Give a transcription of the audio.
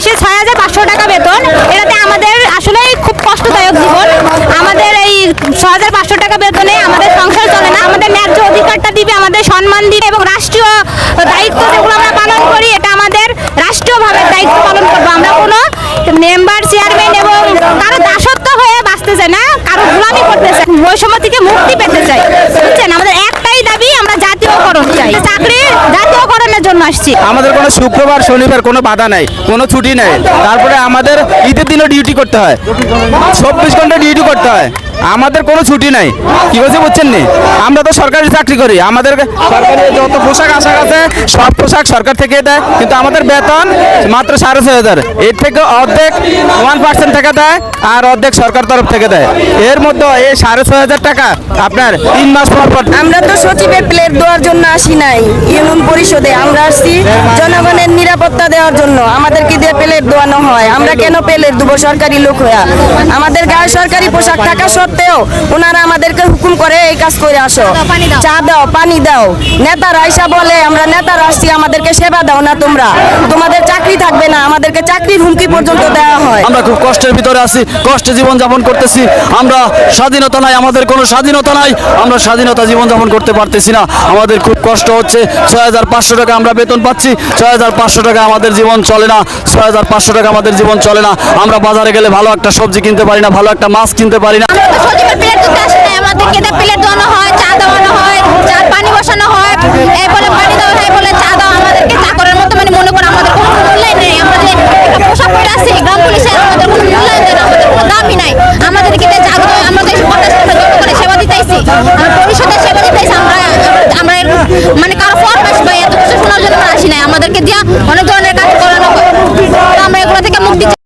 মাসে ছয় হাজার পাঁচশো টাকা বেতন। এটাতে আমাদের আসলেই খুব কষ্টদায়ক জীবন। আমাদের এই ছ হাজার পাঁচশো টাকা বেতনে আমাদের সংসার চলে না। আমাদের ন্যায্য অধিকারটা দিবে, আমাদের সম্মান দিবে এবং রাষ্ট্রীয় দায়িত্ব যেগুলো আমরা পালন করি, এটা আমাদের রাষ্ট্রীয়ভাবে দায়িত্ব পালন করব। আমরা কোনো মেম্বার, চেয়ারম্যান এবং কারও দাসত্ব হয়ে বাঁচতে চাই না, কারও গোলামি করতে চাই বৈষম্য থেকে মুক্তি পেতে চাই বুঝছেন আমাদের একটাই দাবি আমরা জাতীয়করণ চাই চাকরি জাতীয়করণের জন্য আসছি। আমাদের কোনো শুক্রবার, শনিবার কোনো বাধা নাই, কোনো ছুটি নেই। তারপরে আমাদের ঈদের দিনও ডিউটি করতে হয়। চব্বিশ ঘণ্টা ডিউটি করতে হয়। আমাদের কোনো ছুটি নাই। কি বলছে বুঝছেন নি? আমরা তো সরকারি চাকরি করি। আমাদের সরকারি যত পোশাক আশাক আছে, সব পোশাক সরকার থেকে দেয়। কিন্তু আমাদের বেতন মাত্র সাড়ে ছয় হাজার। এর থেকে অর্ধেক ওয়ান পার্সেন্ট থেকে দেয় আর অর্ধেক সরকার তরফ থেকে দেয়। এর মধ্যে এই সাড়ে ছয় হাজার টাকা আপনার তিন মাস পর পর আমরা তো সচিবের প্লেট দেওয়ার জন্য আসি নাই। ইউনিয়ন পরিষদে আমরা আসছি জনগণের নিরাপত্তা দেওয়ার জন্য। আমাদেরকে দিয়ে প্লেট দেওয়ানো হয়। আমরা কেন প্লেট দেবো সরকারি লোক হইয়া? আমাদের গায়ে সরকারি পোশাক থাকা সত্ত্বেও ওনারা আমাদেরকে হুকুম করে এই কাজ করে আসো। চা দাও পানি দাও। নেতারা আইসা বলে আমরা নেতারা আসছি আমাদেরকে সেবা দাও না তোমরা। তোমাদের চাকরি থাকবে না আমাদেরকে চাকরির হুমকি পর্যন্ত দেওয়া হয়। আমরা খুব কষ্টের ভিতরে আছি কষ্টে জীবন যাপন করতেছি। আমরা স্বাধীনতা নাই আমাদের কোনো স্বাধীনতা নাই। আমরা স্বাধীনতা জীবন যাপন করতে পারতেছি না। আমাদের খুব কষ্ট হচ্ছে ছয় হাজার পাঁচশো টাকা আমরা বেতন পাচ্ছি। ছয় হাজার পাঁচশো টাকা আমাদের জীবন চলে না। ছয় হাজার পাঁচশো টাকা আমাদের জীবন চলে না। আমরা বাজারে গেলে ভালো একটা সবজি কিনতে পারি না ভালো একটা মাছ কিনতে পারি না। আমাদেরকে প্লেট দেওয়ানো হয় চা দেওয়ানো হয়। নাই আমাদেরকে দিয়া অনেক ধরনের কাজ